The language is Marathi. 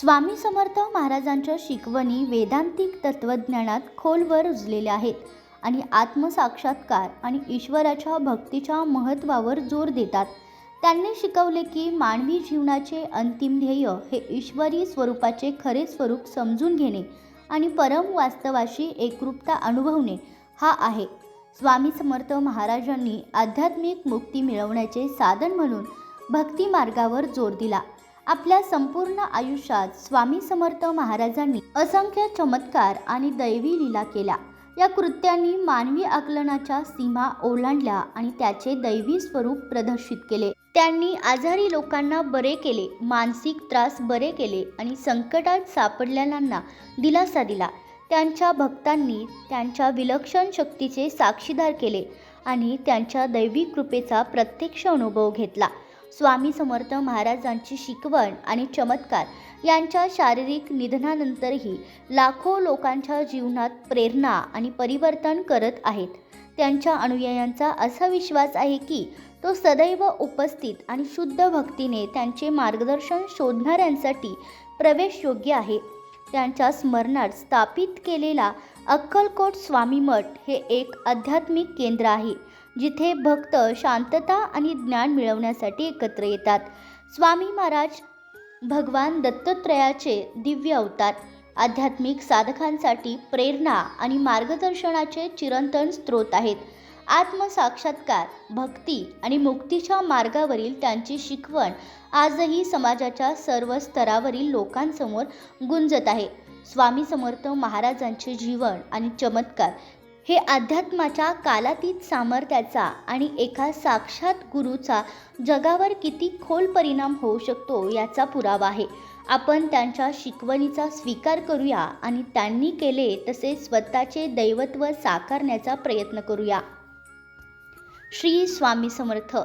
स्वामी समर्थ महाराजांच्या शिकवणी वेदांतिक तत्त्वज्ञानात खोलवर रुजलेल्या आहेत आणि आत्मसाक्षात्कार आणि ईश्वराच्या भक्तीच्या महत्त्वावर जोर देतात. त्यांनी शिकवले की मानवी जीवनाचे अंतिम ध्येय हे ईश्वरी स्वरूपाचे खरे स्वरूप समजून घेणे आणि परम वास्तवाशी एकरूपता अनुभवणे हा आहे. स्वामी समर्थ महाराजांनी आध्यात्मिक मुक्ती मिळवण्याचे साधन म्हणून भक्ती मार्गावर जोर दिला. आपल्या संपूर्ण आयुष्यात स्वामी समर्थ महाराजांनी असंख्य चमत्कार आणि दैवी लीला केल्या. या कृत्यांनी मानवी आकलनाच्या सीमा ओलांडल्या आणि त्याचे दैवी स्वरूप प्रदर्शित केले. त्यांनी आजारी लोकांना बरे केले मानसिक त्रास बरे केले आणि संकटात सापडलेल्यांना दिलासा दिला. त्यांच्या भक्तांनी त्यांच्या विलक्षण शक्तीचे साक्षीदार केले आणि त्यांच्या दैवी कृपेचा प्रत्यक्ष अनुभव घेतला. स्वामी समर्थ महाराजांची शिकवण आणि चमत्कार यांच्या शारीरिक निधनानंतरही लाखो लोकांच्या जीवनात प्रेरणा आणि परिवर्तन करत आहेत. त्यांच्या अनुयायांचा असा विश्वास आहे की तो सदैव उपस्थित आणि शुद्ध भक्तीने त्यांचे मार्गदर्शन शोधणाऱ्यांसाठी प्रवेशयोग्य आहे. त्यांच्या स्मरणात स्थापित केलेला अक्कलकोट स्वामी मठ हे एक आध्यात्मिक केंद्र आहे. जिथे भक्त शांतता आणि ज्ञान मिळवण्यासाठी एकत्र येतात. स्वामी महाराज भगवान दत्तत्रयाचे दिव्य अवतार आध्यात्मिक साधकांसाठी प्रेरणा आणि मार्गदर्शनाचे चिरंतन स्रोत आहेत. आत्मसाक्षात्कार भक्ती आणि मुक्तीच्या मार्गावरील त्यांची शिकवण आजही समाजाच्या सर्व स्तरावरील लोकांसमोर गुंजत आहे. स्वामी समर्थ महाराजांचे जीवन आणि चमत्कार हे अध्यात्माच्या कालातीत सामर्थ्याचा आणि एका साक्षात गुरूचा जगावर किती खोल परिणाम होऊ शकतो याचा पुरावा आहे. आपण त्यांच्या शिकवणीचा स्वीकार करूया आणि त्यांनी केले तसे स्वतःचे दैवत्व साकारण्याचा प्रयत्न करूया. श्री स्वामी समर्थ.